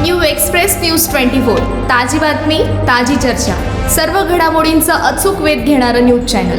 New express news twenty four. ताजी बातमी ताजी चर्चा. सर्व घडामोडींचा अचूक वेध घेणारं न्यूज चॅनल.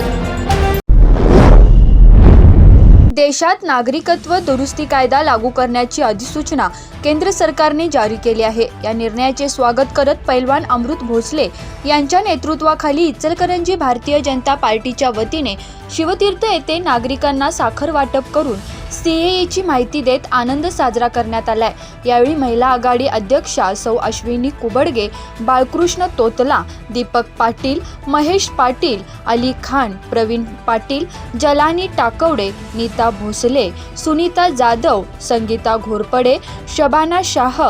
देशात नागरिकत्व दुरुस्ती कायदा लागू करण्याची अधिसूचना केंद्र सरकारने जारी केली आहे. या निर्णयाचे स्वागत करत पैलवान अमृत भोसले यांच्या नेतृत्वाखाली इचलकरंजी भारतीय जनता पार्टीच्या वतीने शिवतीर्थ येथे नागरिकांना साखर वाटप करून सीएएची माहिती देत आनंद साजरा करण्यात आलाय. यावेळी महिला आघाडी अध्यक्षा सौ अश्विनी कुबडगे बाळकृष्ण तोतला दीपक पाटील महेश पाटील अली खान प्रवीण पाटील जलानी टाकवडे नीता भोसले सुनीता जाधव संगीता घोरपडे शबाना शाह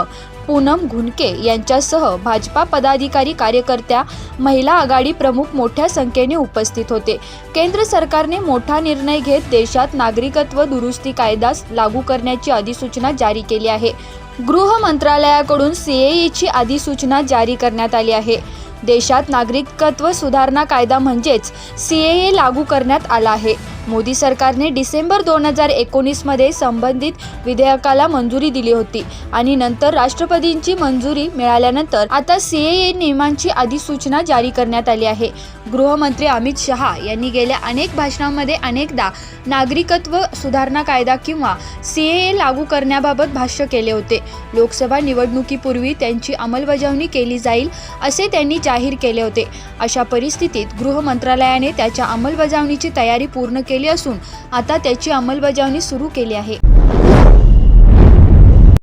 पूनम घुनके यांच्यासह भाजपा पदाधिकारी कार्यकर्त्या महिला आघाडी प्रमुख मोठ्या संख्येने उपस्थित होते. केंद्र सरकारने मोठा निर्णय घेत देशात नागरिकत्व दुरुस्ती कायदा लागू करण्याची अधिसूचना जारी केली आहे. गृह मंत्रालयाकडून सीएईची अधिसूचना जारी करण्यात आली आहे. देशात नागरिकत्व सुधारणा कायदा म्हणजेच सीएए लागू करण्यात आला आहे. मोदी सरकारने डिसेंबर दोन हजार एकोणीसमध्ये संबंधित विधेयकाला मंजुरी दिली होती आणि नंतर राष्ट्रपतींची मंजुरी मिळाल्यानंतर आता सीएए नियमांची अधिसूचना जारी करण्यात आली आहे. गृहमंत्री अमित शहा यांनी गेल्या अनेक भाषणांमध्ये अनेकदा नागरिकत्व सुधारणा कायदा किंवा सीएए लागू करण्याबाबत भाष्य केले होते. लोकसभा निवडणुकीपूर्वी त्यांची अंमलबजावणी केली जाईल असे त्यांनी जाहीर केले होते. अशा परिस्थितीत गृह मंत्रालयाने त्याच्या अंमलबजावणीची तयारी पूर्ण केली असून आता त्याची अंमलबजावणी सुरू केली आहे.